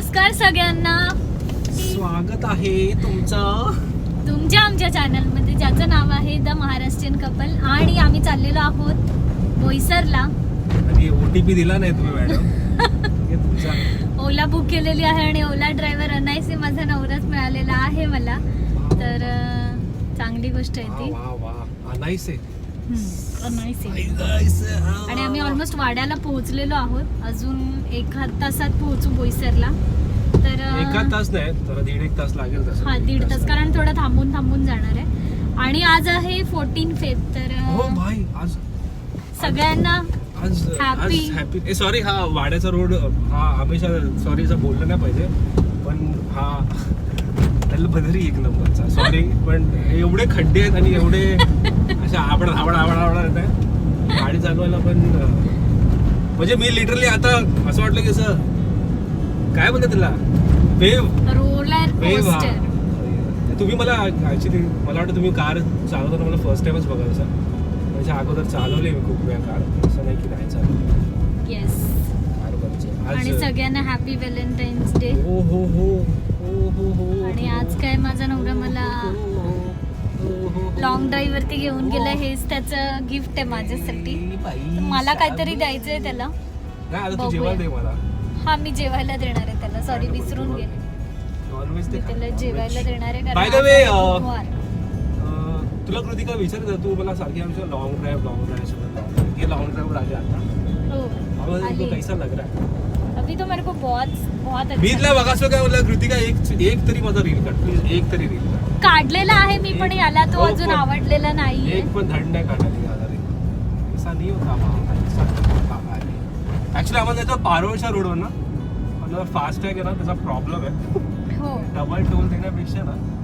नमस्कार सगळ्यांना. स्वागत आहे तुमचं. तुमच्या आमच्या चॅनलमध्ये ज्याचं नाव आहे द महाराष्ट्रीयन कपल आणि आम्ही चाललेलो आहोत बोईसरला. आणि ओटीपी दिला नाही तुम्ही मॅडम. हे तुमचा. ओला बुक केलेली आहे आणि ओला ड्रायव्हर अनायसे माझा नवराच मिळालेला आहे मला. तर अं, चांगली गोष्ट आहे वा ती. वा वा नाईस आहे हम्म, अनायसे Nice आहे, हा. आणि आम्ही ऑलमोस्ट वाड्याला पोहोचलेलो आहोत. अजून एका तासात पोहोचू बोईसरला. तर एका तास नाही दीड एक तास लागेल हा दीड तास कारण थोडं थांबून थांबून जाणार आहे. आणि आज आहे फोर्टीन फेथ तर हो अं, भाई आज सगळ्यांना आज. हॅपी सॉरी हा वाड्याचा रोड हा हमेशा सॉरी बोललं नाही पाहिजे पण हा बदरी एक नंबरचा. सॉरी पण एवढे खड्डे आहेत आणि एवढे अशा आवड आवड आवड आवड गाडी चालवायला पण म्हणजे मी लिटरली आता असं वाटलं की असं काय म्हणतात त्याला? वेव रोलर वेव हा. तुम्ही मला ऍक्च्युली मला वाटतं तुम्ही कार चालवताना मला फर्स्ट टाइमच बघाल सर म्हणजे अगोदर चालवले मी खूप वेळा कार असं नाही की नाही चालवली. येस आणि सगळ्यांना हॅपी व्हॅलेंटाईन्स डे हो हो हो. आणि आज काय माझा नवरा मला लॉंग ड्राईव्ह वरती घेऊन गेला हेच त्याचं गिफ्ट आहे माझ्यासाठी. तर मला काहीतरी द्यायचंय त्याला. बघूया. हा मी जेवायला देणार आहे त्याला. सॉरी विसरून गेले. मी त्याला जेवायला देणार आहे By the way, अं, तुला कृतिका विचारत तू मला सारखी आमच्या लॉंग ड्राईव्ह लॉंग ड्राईव्ह ये लॉंग ड्राईव्ह आले आता. हो आवाज आली. इनको कैसा लग रहा है? अभी तो मेरे को बहुत बहुत मी अच्छा इथला बघा काय म्हणलं कृतिका एक एक तरी माझा रील काढ प्लीज एक तरी रील काढ. काढलेला आहे मी पण याला तो हो, अजून पण- आवडलेला नाहीये. एक पण धड नाही काढायला याला ऐसा नाही होता ऍक्च्युली आम्हाला येतो पारोळच्या रोडवर ना फास्ट टॅग आहे ना त्याचा प्रॉब्लेम आहे. हो. डबल टोल देण्यापेक्षा ना बोललो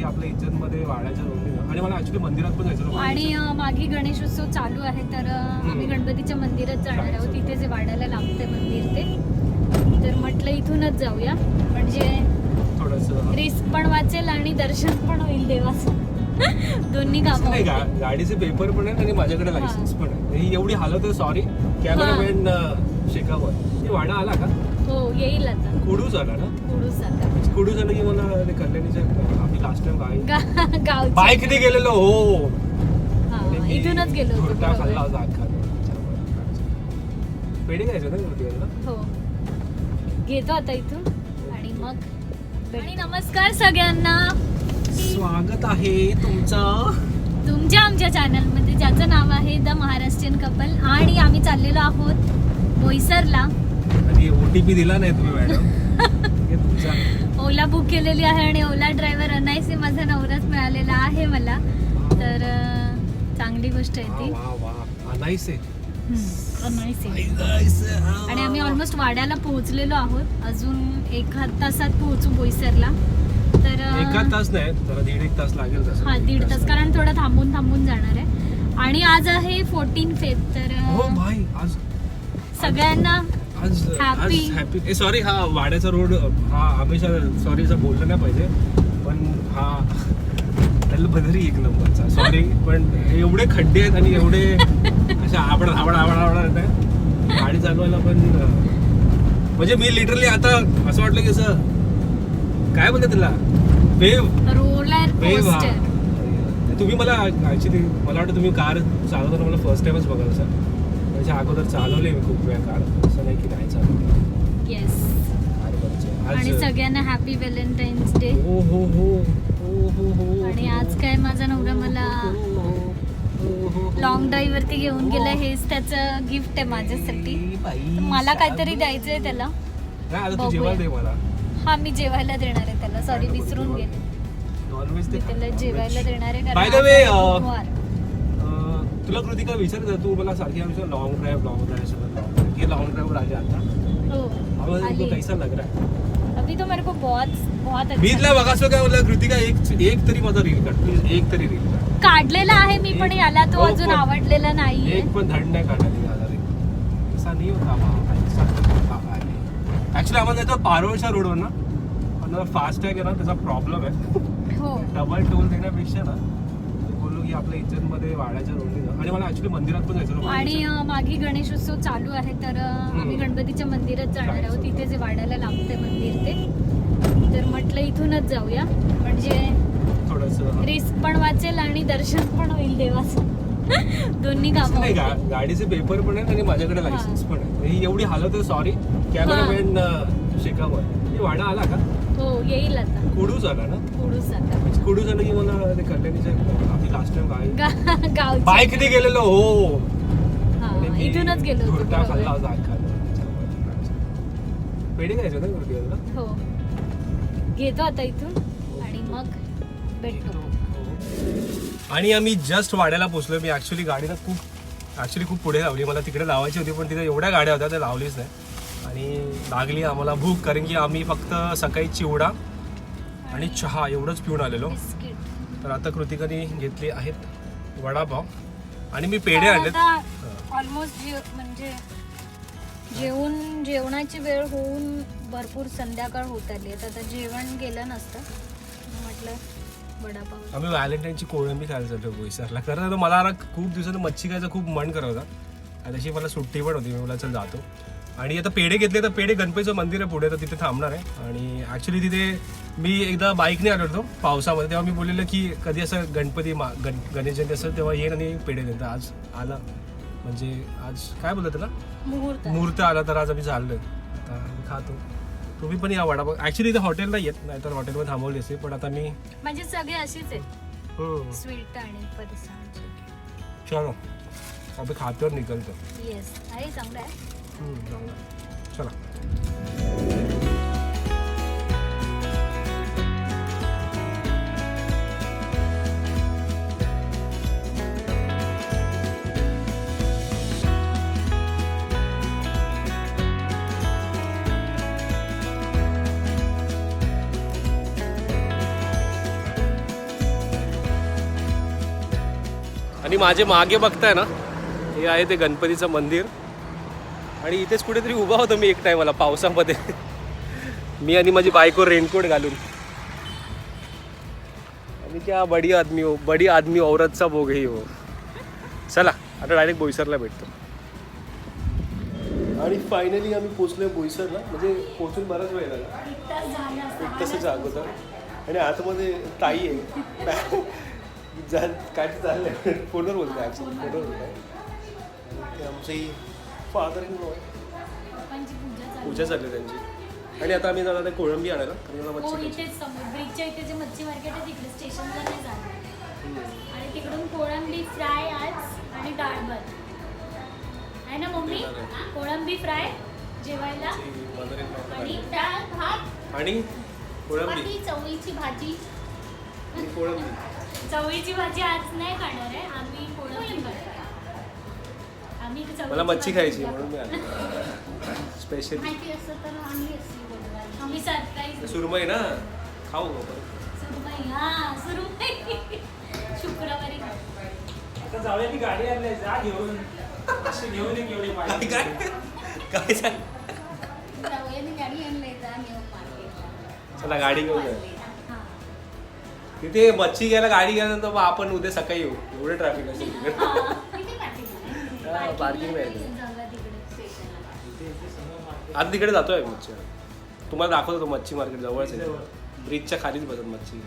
की आपल्या इज्जतमध्ये वाड्याच्या रोडने ना. आणि मला ऍक्च्युली मंदिरात पण जायचं. आणि मागे गणेशोत्सव चालू आहे तर आम्ही गणपतीच्या मंदिरात जाणार आहोत. तिथे जे वाड्याला लागते मंदिर ते. तर म्हटलं इथूनच जाऊया. म्हणजे थोडंसं रिस्क पण वाचेल आणि दर्शन पण होईल देवाचं. दोन्ही कामं नाही. गाडीचे पेपर पण आहेत आणि माझ्याकडे लायसन्स पण आहे ही एवढी हालत आहे सॉरी कॅमेरामॅन शेकावर हे वाडा आला का? हो येईल आता. कुडूच आला ना? कुडूस आता कुडूच आलं की मला ते कल्याणीच्या आम्ही लास्ट टाइम गाडी गा- गावची. बाईकने गेलेलो हो. हा, आणि इथूनच गेलो होतो खाल्ला. होता अख्खा पेढे घ्यायचे ना? हो. घेतो आता इथून. आणि मग आणि नमस्कार सगळ्यांना. स्वागत आहे तुमचं. तुमच्या आमच्या चॅनलमध्ये ज्याचं नाव आहे द महाराष्ट्रीयन कपल आणि आम्ही चाललेलो आहोत बोईसरला. आणि ओटीपी दिला नाही तुम्ही मॅडम ओला बुक केलेली आहे आणि ओला ड्रायव्हर अनायसे माझा नवराच मिळालेला आहे मला. तर चांगली गोष्ट आहे ती. अनायसे. आणि आम्ही ऑलमोस्ट वाड्याला पोहोचलेलो आहोत. अजून एका तासात पोहोचू बोईसरला. तर एका तास नाही दीड एक तास लागेल हा दीड तास. कारण थोडं थांबून थांबून जाणार आहे. आणि आज आहे फोर्टीन फेथ तर हो सगळ्यांना आज आज Happy. हॅपी सॉरी हा वाड्याचा रोड हा हमेशा सॉरी बोललं नाही पाहिजे. पण हा बदरी एक नंबरचा. सॉरी पण एवढे खड्डे आहेत आणि एवढे अशा आवड आवड आवड आवड आहे गाडी चालवायला पण अं, म्हणजे मी लिटरली आता असं वाटलं की असं काय म्हणतात त्याला? वेव रोलर वेव हा. कोस्टर तुम्ही मला ऍक्च्युली मला वाटतं तुम्ही कार चालवताना मला फर्स्ट टाइमच बघाल सर म्हणजे अगोदर चालवले मी खूप वेळा कार असं नाही की नाही चालवली येस आणि सगळ्यांना हॅपी व्हॅलेंटाईन्स डे हो हो हो. हो आणि आज काय माझा नवरा मला लॉंग ड्राईव्ह वरती घेऊन गेला हेच त्याचं गिफ्ट आहे माझ्यासाठी. मला काहीतरी द्यायचंय त्याला. हा मी जेवायला देणार आहे त्याला. सॉरी विसरून गेले. त्याला जेवायला देणार आहे तुला कृतिका विचारत तू मला सारखी आमच्या लॉंग ड्राईव्ह लॉंग ड्राईव्ह ये लॉंग ड्राईव्ह आले आता. हो. आवाज इनको आली. कैसा लग रहा है? अभी तो मेरे को बहुत बहुत मी अच्छा इथला बघा काय म्हणलं कृतिका एक एक तरी माझा रील काढ. प्लीज एक तरी रील काढ. काढलेला आहे मी पण याला तो हो, अजून आवडलेला नाहीये. एक पण धड नाही काढायला याला रील असा नाही होता ऍक्च्युली आम्हाला येतो पारोळच्या रोडवर ना पण फास्ट टॅग आहे ना त्याचा प्रॉब्लेम आहे. हो. डबल टोल देण्यापेक्षा ना ते बोललो की आपल्या इज्जतमध्ये वाड्याच्या रोडने ना आणि मला ऍक्च्युली मंदिरात पण जायचं. आणि मागे गणेशोत्सव चालू आहे तर आम्ही गणपतीच्या मंदिरात जाणार आहोत. तिथे जे वाड्याला लागतंय मंदिर ते. तर म्हटलं इथूनच जाऊया. म्हणजे थोडंसं रिस्क पण वाचेल आणि दर्शन पण होईल देवाचं. दोन्ही कामं नाही गा- होतील. गाडीचे पेपर पण आहेत आणि माझ्याकडे लायसन्स पण आहे ही एवढी हालत आहे सॉरी कॅमेरामॅन शेकावर हे वाडा आला का? हो येईल आता. कुडूच आला ना? पुढूच आता. कुडूच आलं की मला ते कल्याणीच्या आम्ही लास्ट टाइम गाडी गा- गावची. बाईकने गेलेलो हो. हा, मी इथूनच गेलो होतो धुरटा खाल्ला बरोबर. होता पेढे खायचे ना गुरुदेवाला हो. घेतो आता इथून आणि मग भेटतो आणि आम्ही जस्ट वाड्याला पोहोचलो मी ऍक्च्युली गाडीला खूप ऍक्च्युली खूप पुढे लावली. मला तिकडे लावायची होती पण तिथे एवढ्या गाड्या होत्या त्या लावलीच नाही. आणि लागली आम्हाला भूक कारण की आम्ही फक्त सकाळी चिवडा आणि चहा एवढंच पिऊन आलेलो. तर आता कृतिकाने घेतली आहेत वडापाव. आणि मी पेढे आणलेत. ऑलमोस्ट म्हणजे जेवून जेवणाची वेळ होऊन भरपूर संध्याकाळ होत आली आहे. तर आता जेवण गेलं नसतं. म्हटलं वडापाव. आम्ही व्हॅलेंटाईनची कोळंबी खायला चाललो बोईसरला. कारण मला आता खूप दिवसानं मच्छी खायचं खूप मन करत होता. तशी मला सुट्टी पण होती. मी मला चल जातो. आणि आता पेढे घेतले तर पेढे गणपतीचं मंदिर आहे पुढे तर तिथे थांबणार आहे. आणि ॲक्च्युली तिथे मी एकदा बाईकने आलो होतो पावसामध्ये. तेव्हा मी बोललेलं की कधी असं गणपती मा गण गणेश जयंती असेल तेव्हा येईन आणि पेढे देईन तर आज आला. म्हणजे आज काय बोलत त्याला? मुहूर्त. आला तर आज आम्ही चाललोय. आता आम्ही खातो. तुम्ही पण या वडापाव. ॲक्च्युली इथे हॉटेलला येत नाही तर हॉटेलमध्ये थांबवली असते पण आता मी म्हणजे सगळे आहेत. हम्म. स्वीट आणि चलो. अभी खाते और निकलते येस आहे चांगलं आहे. चला. आणि माझे मागे बघताय ना हे आहे ते गणपतीचं मंदिर. आणि इथेच कुठेतरी उभा होतो मी एक टायमाला पावसामध्ये. मी आणि माझी बायको रेनकोट घालून. आणि क्या बडी आदमी हो बडी आदमी औरतचा बोगही हो. चला आता डायरेक्ट बोईसरला भेटतो. आणि फायनली आम्ही पोचलोय बोईसरला म्हणजे पोचून बराच वेळ झाला. एक तासाच्या अगोदर. आणि आतमध्ये ताई आहे. जा काय चाललंय. फोनवर बोलतोय ॲक्च्युली फोनवर बोलतोय. आहे आमची फादर इन लॉ पप्पांची पूजा चालू पूजा चालली त्यांची. आणि आता आम्ही जाणार आहे कोळंबी आणायला. मला हो मच्छी खायची. इथेच समोर. ब्रिजच्या इथे जे मच्छी मार्केट आहे तिकडे स्टेशनला नाही जाणार आणि तिकडून कोळंबी फ्राय आज आणि डाळ भात. आहे ना मम्मी? कोळंबी फ्राय जेवायला. ती mother in law आणि खायची. डाळ भात. आणि कोळंबी. चवळीची भाजी. आणि कोळंबी. चवळीची भाजी आज नाही खाणार आहे. आम्ही कोळंबी मला मच्छी खायची. म्हणून मी आलो. स्पेशली माहिती असतं तर आणली असती बोलवायला. आम्ही सरप्राईज सुरमई ना? खाऊ आपण. सुरुमई हा सुरुमई. शुक्रवारी. आता जाऊया की गाडी आणली जा घेऊन. अशी घेऊन काय काय? काय सांग? जाऊया मी गाडी आणलंय जा नेऊ मार्केटला. चला गाडी घेऊन हा. तिथे मच्छी घ्यायला गाडी गेल्यानंतर मग आपण उद्या सकाळी येऊ. एवढं ट्रॅफिक असेल तिकडे. आहे? नाही. जागा तिकडे तिकडे जातोय मच्छी. तुम्हाला दाखवतो तो मच्छी मार्केट जवळच आहे. ब्रिजच्या खालीच बसत मच्छी.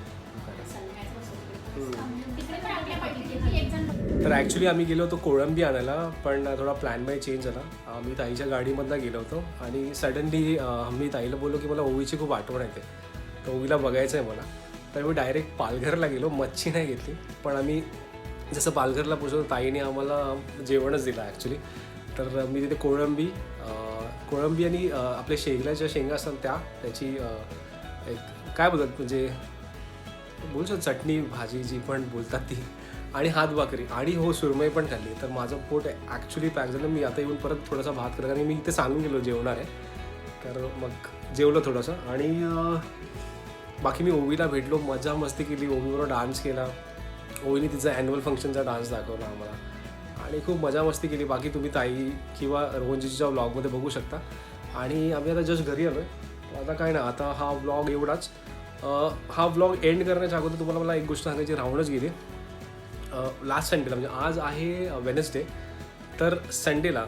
तर ॲक्च्युली आम्ही गेलो होतो कोळंबी आणायला पण थोडा प्लॅन बाय चेंज झाला. आम्ही ताईच्या गाडीमधनं गेलो होतो आणि सडनली मी ताईला बोललो की मला ओवीची खूप आठवण येते. तर ओवीला बघायचं आहे मला. तर मी डायरेक्ट पालघरला गेलो मच्छी नाही घेतली. पण आम्ही जसं पालघरला पोचवतो ताईने आम्हाला जेवणच दिलं ॲक्च्युली तर मी तिथे कोळंबी कोळंबी आणि आपल्या शेंगल्या ज्या शेंगा असतात त्या त्याची एक काय बोलतात म्हणजे बोलू शकतो चटणी भाजी जी पण बोलतात ती आणि हात भाकरी. आणि हो सुरमई पण खाल्ली. तर माझं पोट ॲक्च्युली पॅक झालं. मी आता येऊन परत थोडासा भात करत आणि मी इथे सांगून गेलो जेवणार आहे. तर मग जेवलं थोडंसं. आणि बाकी मी ओवीला भेटलो. मजा मस्ती केली. ओवीबरोबर डान्स केला. ओवीने तिचा ॲन्युअल फंक्शनचा डान्स दाखवला आम्हाला. आणि खूप मजा मस्ती केली. बाकी तुम्ही ताई किंवा रोहनजीच्या व्लॉगमध्ये बघू शकता. आणि आम्ही आता जस्ट घरी आलो आहे आता काय ना आता हा व्लॉग एवढाच. हा व्लॉग एंड करण्याच्या अगोदर तुम्हाला मला एक गोष्ट सांगायची राहूनच गेली. लास्ट संडेला म्हणजे आज आहे वेनसडे तर संडेला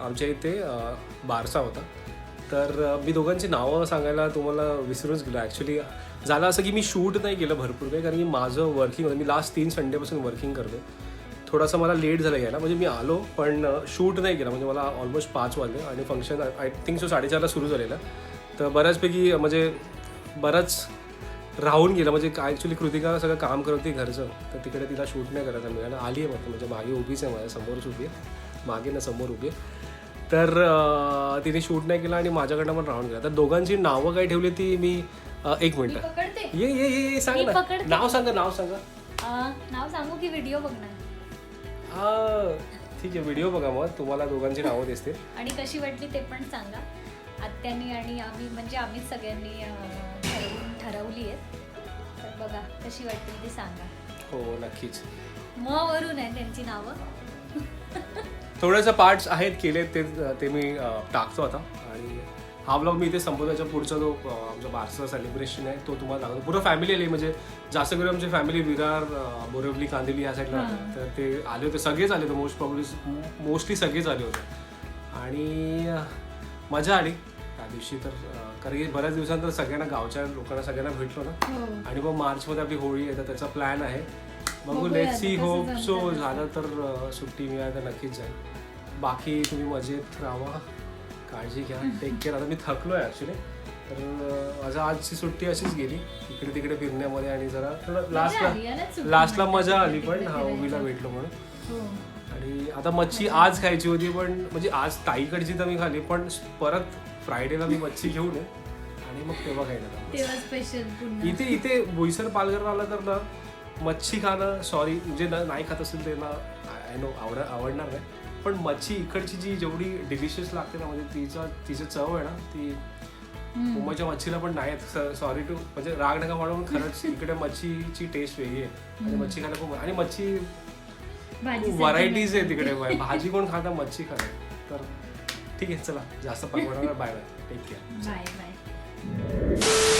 आमच्या इथे बारसा होता. तर मी दोघांची नावं सांगायला तुम्हाला विसरूनच गेलो. ॲक्च्युली झालं असं की मी शूट नाही केलं भरपूर काही कारण की माझं वर्किंग होतं. मी लास्ट तीन संडेपासून वर्किंग करतो थोडासा मला लेट झालं यायला म्हणजे मी आलो पण शूट नाही केलं. म्हणजे मला ऑलमोस्ट पाच वाजले आणि फंक्शन आय थिंक सो साडेचारला सुरू झालेलं. तर बऱ्याचपैकी म्हणजे बरंच राहून गेलं. म्हणजे काय ॲक्च्युली कृतिका सगळं काम करत होती घरचं. तर तिकडे तिला शूट नाही करायचं मिळालं. आली आहे मग म्हणजे मागे उभीच आहे माझ्या समोरच उभी आहे. मागे ना समोर उभी आहे. तर तिने शूट नाही केलं आणि माझ्याकडनं पण राहून गेला. तर दोघांची नावं काय ठेवली ती मी अं, एक मिनटं. पकडते. ये ये ये ये सांग मी ना. पकडते. नाव सांगा नाव सांगा. अं, नाव सांगू की व्हिडिओ बघणार? हा ठीक आहे व्हिडिओ बघा मग. तुम्हाला दोघांची नावं दिसतील. आणि कशी वाटली ते पण सांगा. आत्यानी आणि आम्ही म्हणजे आम्हीच सगळ्यांनी अं, ठरवून ठरवली आहे तर बघा कशी वाटली ती सांगा. हो नक्कीच. म वरून आहे त्यांची नावं. थोडेसे पार्ट्स आहेत केले ते ते मी टाकतो आता. आणि हा ब्लॉग मी इथे संपवण्याच्या पुढचा जो आमचा बारसा सेलिब्रेशन आहे तो तुम्हाला दाखवतो. पूर्ण फॅमिली आली म्हणजे जास्त करून आमची फॅमिली विरार बोरिवली कांदिवली या साईडला तर ते आले होते सगळेच आले होते मोस्ट प्रॉब्ली मोस्टली सगळेच आले होते. आणि मजा आली. त्या दिवशी तर कारण की बऱ्याच दिवसानंतर सगळ्यांना गावच्या लोकांना सगळ्यांना भेटलो ना. आणि मग मार्चमध्ये आपली होळी आहे तर त्याचा प्लॅन आहे. बघू लेट सी होप सो. झालं. तर सुट्टी मिळाली तर नक्कीच जाईल. बाकी तुम्ही मजेत राहा काळजी घ्या. टेक केअर आता मी थकलो आहे ॲक्च्युली तर माझं आजची सुट्टी अशीच गेली. इकडे तिकडे फिरण्यामध्ये आणि जरा थोडं आहे लास्टला लास्टला मजा आली पण हा. ओवीला भेटलो म्हणून. हो. आणि आता मच्छी आज खायची होती पण म्हणजे आज ताईकडची तर मी खाली पण परत फ्रायडेला मी मच्छी घेऊन ये. आणि मग तेव्हा खायला इथे इथे बोईसर पालघर आला तर ना मच्छी खाणं सॉरी ना नाही खात असेल ते ना आय नो आवड आवडणार नाही. पण मच्छी इकडची जी जेवढी डिलिशियस लागते ना म्हणजे तिचा तिचं चव आहे ना ती मुंबईच्या मच्छीला पण नाही सॉरी टू म्हणजे राग नका म्हणून खरंच इकडे मच्छीची टेस्ट वेगळी आहे. आणि मच्छी खायला खूप आणि मच्छी व्हरायटीज आहे तिकडे. भाजी कोण खाता मच्छी खातात तर ठीक आहे चला जास्त परवडणार bye bye take care bye bye